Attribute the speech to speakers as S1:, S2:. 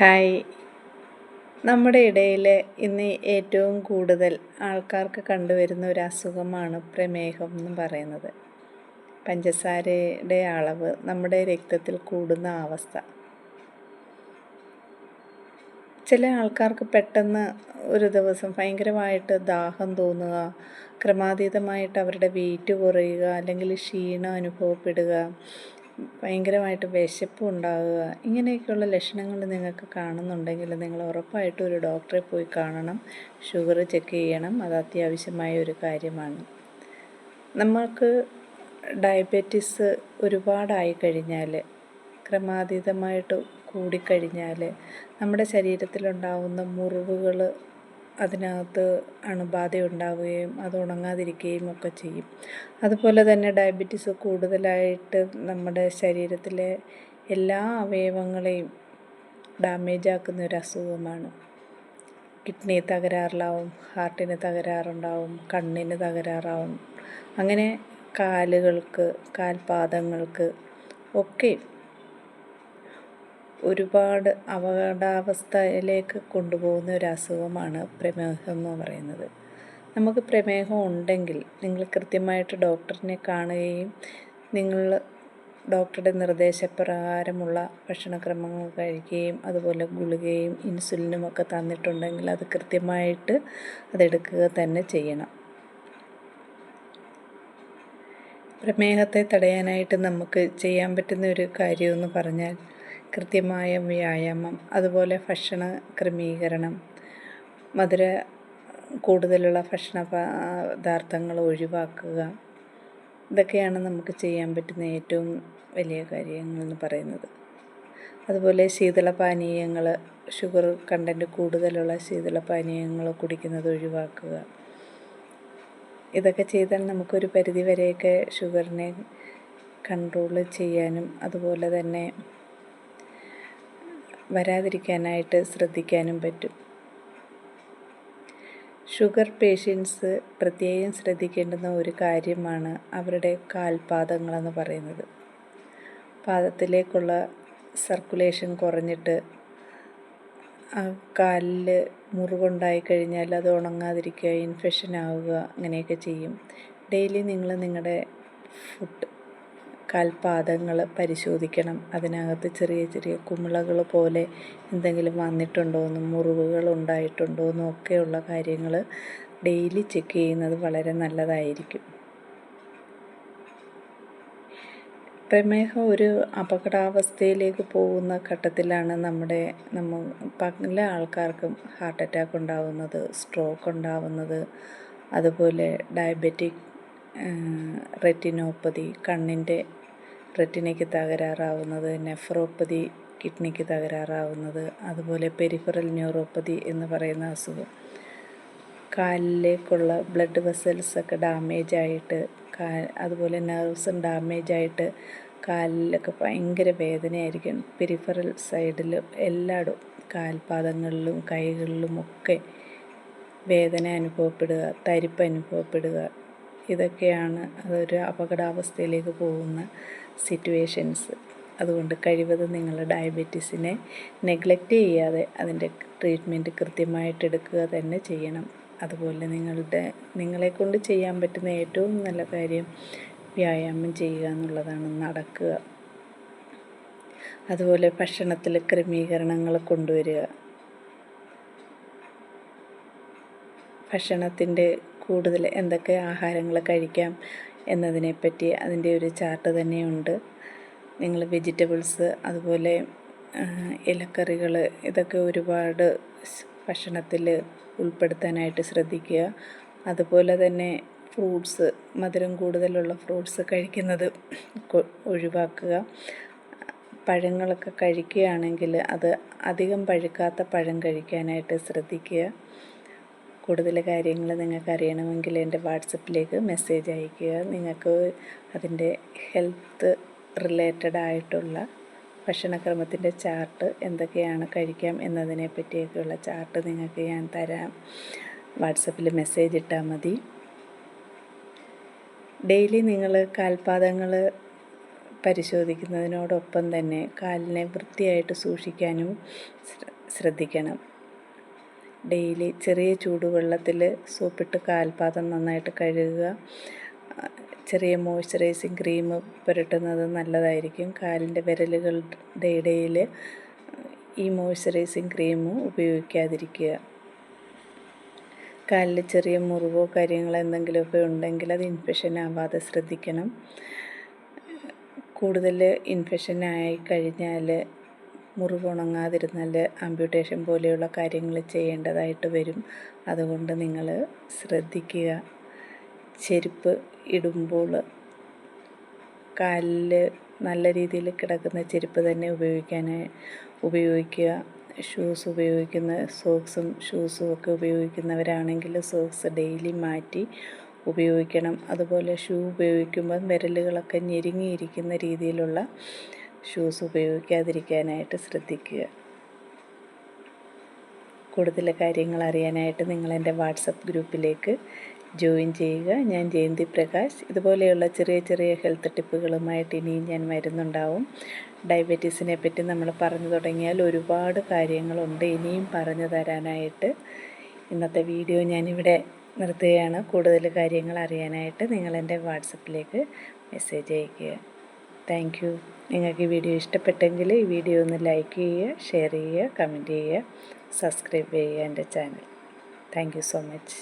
S1: Hi. നമ്മുടെ ഇടയിൽ ഇന്ന് ഏറ്റവും കൂടുതൽ ആൾക്കാർക്ക് കണ്ടുവരുന്ന ഒരു അസുഖമാണ് പ്രമേഹം എന്ന് പറയുന്നത്. പഞ്ചസാരയുടെ അളവ് നമ്മുടെ രക്തത്തിൽ കൂടുന്ന അവസ്ഥ. ചില ആൾക്കാർക്ക് പെട്ടെന്ന് ഒരു ദിവസം ഭയങ്കരമായിട്ട് ദാഹം തോന്നുക ക്രമാതീതമായിട്ട് അവരുടെ വെയിറ്റ് കുറയുക അല്ലെങ്കിൽ ക്ഷീണം അനുഭവപ്പെടുക ഭയങ്കരമായിട്ട് വിശപ്പ് ഉണ്ടാകുക ഇങ്ങനെയൊക്കെയുള്ള ലക്ഷണങ്ങൾ നിങ്ങൾക്ക് കാണുന്നുണ്ടെങ്കിൽ നിങ്ങൾ ഉറപ്പായിട്ടും ഒരു ഡോക്ടറെ പോയി കാണണം ഷുഗർ ചെക്ക് ചെയ്യണം അത് അത്യാവശ്യമായ ഒരു കാര്യമാണ്. നമ്മൾക്ക് ഡയബറ്റീസ് ഒരുപാടായി കഴിഞ്ഞാൽ ക്രമാതീതമായിട്ട് കൂടിക്കഴിഞ്ഞാൽ നമ്മുടെ ശരീരത്തിലുണ്ടാകുന്ന മുറിവുകൾ അതിനകത്ത് അണുബാധ ഉണ്ടാവുകയും അത് ഉണങ്ങാതിരിക്കുകയും ഒക്കെ ചെയ്യും. അതുപോലെ തന്നെ ഡയബറ്റീസ് കൂടുതലായിട്ട് നമ്മുടെ ശരീരത്തിലെ എല്ലാ അവയവങ്ങളെയും ഡാമേജ് ആക്കുന്ന ഒരു അസുഖമാണ്. കിഡ്നി തകരാറിലാവും ഹാർട്ടിന് തകരാറുണ്ടാവും കണ്ണിന് തകരാറാവും. അങ്ങനെ കാലുകൾക്ക് കാൽപാദങ്ങൾക്ക് ഒക്കെ ഒരുപാട് അപകടാവസ്ഥയിലേക്ക് കൊണ്ടുപോകുന്ന ഒരു അസുഖമാണ് പ്രമേഹം എന്ന് പറയുന്നത്. നമുക്ക് പ്രമേഹം ഉണ്ടെങ്കിൽ നിങ്ങൾ കൃത്യമായിട്ട് ഡോക്ടറിനെ കാണുകയും നിങ്ങൾ ഡോക്ടറുടെ നിർദ്ദേശപ്രകാരമുള്ള ഭക്ഷണക്രമങ്ങൾ കഴിക്കുകയും അതുപോലെ ഗുളികയും ഇൻസുലിനും ഒക്കെ തന്നിട്ടുണ്ടെങ്കിൽ അത് കൃത്യമായിട്ട് അതെടുക്കുക തന്നെ ചെയ്യണം. പ്രമേഹത്തെ തടയാനായിട്ട് നമുക്ക് ചെയ്യാൻ പറ്റുന്ന ഒരു കാര്യമെന്ന് പറഞ്ഞാൽ കൃത്യമായ വ്യായാമം അതുപോലെ ഭക്ഷണ ക്രമീകരണം മധുര കൂടുതലുള്ള ഭക്ഷണ പദാർത്ഥങ്ങൾ ഒഴിവാക്കുക ഇതൊക്കെയാണ് നമുക്ക് ചെയ്യാൻ പറ്റുന്ന ഏറ്റവും വലിയ കാര്യങ്ങൾ എന്ന് പറയുന്നത്. അതുപോലെ ശീതളപാനീയങ്ങൾ ഷുഗർ കണ്ടന്റ് കൂടുതലുള്ള ശീതളപാനീയങ്ങൾ കുടിക്കുന്നത് ഒഴിവാക്കുക. ഇതൊക്കെ ചെയ്താൽ നമുക്കൊരു പരിധി വരെയൊക്കെ ഷുഗറിനെ കൺട്രോൾ ചെയ്യാനും അതുപോലെ തന്നെ വരാതിരിക്കാനായിട്ട് ശ്രദ്ധിക്കാനും പറ്റും. ഷുഗർ പേഷ്യൻസ് പ്രത്യേകം ശ്രദ്ധിക്കേണ്ടുന്ന ഒരു കാര്യമാണ് അവരുടെ കാൽപാദങ്ങളെന്ന് പറയുന്നത്. പാദത്തിലേക്കുള്ള സർക്കുലേഷൻ കുറഞ്ഞിട്ട് കാലിൽ മുറിവുണ്ടായി കഴിഞ്ഞാൽ അത് ഉണങ്ങാതിരിക്കുക ഇൻഫെക്ഷൻ ആവുക അങ്ങനെയൊക്കെ ചെയ്യും. ഡെയിലി നിങ്ങൾ നിങ്ങളുടെ ഫുഡ് കാൽപാദങ്ങൾ പരിശോധിക്കണം. അതിനകത്ത് ചെറിയ ചെറിയ കുമിളകൾ പോലെ എന്തെങ്കിലും വന്നിട്ടുണ്ടോ എന്നും മുറിവുകൾ ഉണ്ടായിട്ടുണ്ടോ എന്നും ഒക്കെയുള്ള കാര്യങ്ങൾ ഡെയിലി ചെക്ക് ചെയ്യുന്നത് വളരെ നല്ലതായിരിക്കും. പ്രമേഹം ഒരു അപകടാവസ്ഥയിലേക്ക് പോകുന്ന ഘട്ടത്തിലാണ് നമ്മുടെ നമ്മൾ പല ആൾക്കാർക്കും ഹാർട്ട് അറ്റാക്ക് ഉണ്ടാവുന്നത് സ്ട്രോക്ക് ഉണ്ടാവുന്നത് അതുപോലെ ഡയബറ്റിക് റെറ്റിനോപ്പതി കണ്ണിന്റെ റെറ്റിനയ്ക്ക് തകരാറാവുന്നത് നെഫ്രോപ്പതി കിഡ്നിക്ക് തകരാറാവുന്നത് അതുപോലെ പെരിഫറൽ ന്യൂറോപ്പതി എന്ന് പറയുന്ന അസുഖം. കാലിലേക്കുള്ള ബ്ലഡ് വെസൽസൊക്കെ ഡാമേജ് ആയിട്ട് കാ അതുപോലെ നെർവ്സും ഡാമേജ് ആയിട്ട് കാലിലൊക്കെ ഭയങ്കര വേദനയായിരിക്കും. പെരിഫറൽ സൈഡിൽ എല്ലായിടും കാൽപാദങ്ങളിലും കൈകളിലും ഒക്കെ വേദന അനുഭവപ്പെടുക തരിപ്പ് അനുഭവപ്പെടുക ഇതൊക്കെയാണ് അതൊരു അപകടാവസ്ഥയിലേക്ക് പോകുന്ന സിറ്റുവേഷൻസ് അതുകൊണ്ട് കഴിവതും നിങ്ങൾ ഡയബറ്റീസിനെ നെഗ്ലക്റ്റ് ചെയ്യാതെ അതിന്റെ ട്രീറ്റ്മെന്റ് കൃത്യമായിട്ട് എടുക്കുക തന്നെ ചെയ്യണം. അതുപോലെ നിങ്ങളുടെ നിങ്ങളെക്കൊണ്ട് ചെയ്യാൻ പറ്റുന്ന ഏറ്റവും നല്ല കാര്യം വ്യായാമം ചെയ്യുക എന്നുള്ളതാണ് നടക്കുക. അതുപോലെ ഭക്ഷണത്തിൽ ക്രമീകരണങ്ങൾ കൊണ്ടുവരിക. ഭക്ഷണത്തിന്റെ കൂടുതൽ എന്തൊക്കെ ആഹാരങ്ങൾ കഴിക്കാം എന്നതിനെപ്പറ്റി അതിന്റെ ഒരു ചാർട്ട് തന്നെയുണ്ട്. നിങ്ങൾ വെജിറ്റബിൾസ് അതുപോലെ ഇലക്കറികൾ ഇതൊക്കെ ഒരുപാട് ഭക്ഷണത്തിൽ ഉൾപ്പെടുത്താനായിട്ട് ശ്രദ്ധിക്കുക. അതുപോലെ തന്നെ ഫ്രൂട്ട്സ് മധുരം കൂടുതലുള്ള ഫ്രൂട്ട്സ് കഴിക്കുന്നത് ഒഴിവാക്കുക. പഴങ്ങളൊക്കെ കഴിക്കുകയാണെങ്കിൽ അത് അധികം പഴുക്കാത്ത പഴം കഴിക്കാനായിട്ട് ശ്രദ്ധിക്കുക. കൂടുതൽ കാര്യങ്ങൾ നിങ്ങൾക്ക് അറിയണമെങ്കിൽ എന്റെ വാട്സപ്പിലേക്ക് മെസ്സേജ് അയയ്ക്കുക. നിങ്ങൾക്ക് അതിന്റെ ഹെൽത്ത് റിലേറ്റഡ് ആയിട്ടുള്ള ഭക്ഷണക്രമത്തിന്റെ ചാർട്ട് എന്തൊക്കെയാണ് കഴിക്കാം എന്നതിനെ പറ്റിയൊക്കെയുള്ള ചാർട്ട് നിങ്ങൾക്ക് ഞാൻ തരാം. വാട്സപ്പിൽ മെസ്സേജ് ഇട്ടാൽ മതി. ഡെയിലി നിങ്ങൾ കാൽപാദങ്ങൾ പരിശോധിക്കുന്നതിനോടൊപ്പം തന്നെ കാലിനെ വൃത്തിയായിട്ട് സൂക്ഷിക്കാനും ശ്രദ്ധിക്കണം. ഡെയിലി ചെറിയ ചൂടുവെള്ളത്തിൽ സോപ്പിട്ട് കാൽപാദം നന്നായിട്ട് കഴുകുക. ചെറിയ മോയ്സ്ചറൈസിങ് ക്രീം പുരട്ടുന്നത് നല്ലതായിരിക്കും. കാലിന്റെ വിരലുകളുടെ ഇടയിൽ ഈ മോയ്സ്ചറൈസിങ് ക്രീം ഉപയോഗിക്കാതിരിക്കുക. കാലിൽ ചെറിയ മുറിവോ കാര്യങ്ങളോ എന്തെങ്കിലുമൊക്കെ ഉണ്ടെങ്കിൽ അത് ഇൻഫെക്ഷൻ ആവാതെ ശ്രദ്ധിക്കണം. കൂടുതൽ ഇൻഫെക്ഷൻ ആയി കഴിഞ്ഞാൽ മുറിവ് ആംപ്യൂട്ടേഷൻ പോലെയുള്ള കാര്യങ്ങൾ ചെയ്യേണ്ടതായിട്ട് വരും. അതുകൊണ്ട് നിങ്ങൾ ശ്രദ്ധിക്കുക. ചെരുപ്പ് ഇടുമ്പോൾ കാലിൽ നല്ല രീതിയിൽ കിടക്കുന്ന ചെരുപ്പ് തന്നെ ഉപയോഗിക്കാൻ ഉപയോഗിക്കുക. ഷൂസ് ഉപയോഗിക്കുന്ന സോക്സും ഷൂസും ഒക്കെ ഉപയോഗിക്കുന്നവരാണെങ്കിൽ സോക്സ് ഡെയിലി മാറ്റി ഉപയോഗിക്കണം. അതുപോലെ ഷൂ ഉപയോഗിക്കുമ്പോൾ വിരലുകളൊക്കെ ഞെരുങ്ങിയിരിക്കുന്ന രീതിയിലുള്ള ഷൂസ് ഉപയോഗിക്കാതിരിക്കാനായിട്ട് ശ്രദ്ധിക്കുക. കൂടുതൽ കാര്യങ്ങൾ അറിയാനായിട്ട് നിങ്ങൾ എന്റെ വാട്സപ്പ് ഗ്രൂപ്പിലേക്ക് ജോയിൻ ചെയ്യുക. ഞാൻ ജയന്തി പ്രകാശ്. ഇതുപോലെയുള്ള ചെറിയ ചെറിയ ഹെൽത്ത് ടിപ്പുകളുമായിട്ട് ഇനിയും ഞാൻ വരുന്നുണ്ടാവും. ഡയബറ്റീസിനെ പറ്റി നമ്മൾ പറഞ്ഞു തുടങ്ങിയാൽ ഒരുപാട് കാര്യങ്ങളുണ്ട്. ഇനിയും പറഞ്ഞു തരാനായിട്ട് ഇന്നത്തെ വീഡിയോ ഞാനിവിടെ നിർത്തുകയാണ്. കൂടുതൽ കാര്യങ്ങൾ അറിയാനായിട്ട് നിങ്ങൾ എന്റെ വാട്സപ്പിലേക്ക് മെസ്സേജ് അയയ്ക്കുക. Thank you. നിങ്ങൾക്ക് ഈ വീഡിയോ ഇഷ്ടപ്പെട്ടെങ്കിൽ ഈ വീഡിയോ ഒന്ന് ലൈക്ക് ചെയ്യുക ഷെയർ ചെയ്യുക കമന്റ് ചെയ്യുക സബ്സ്ക്രൈബ് ചെയ്യുക എന്റെ ചാനൽ. Thank so much.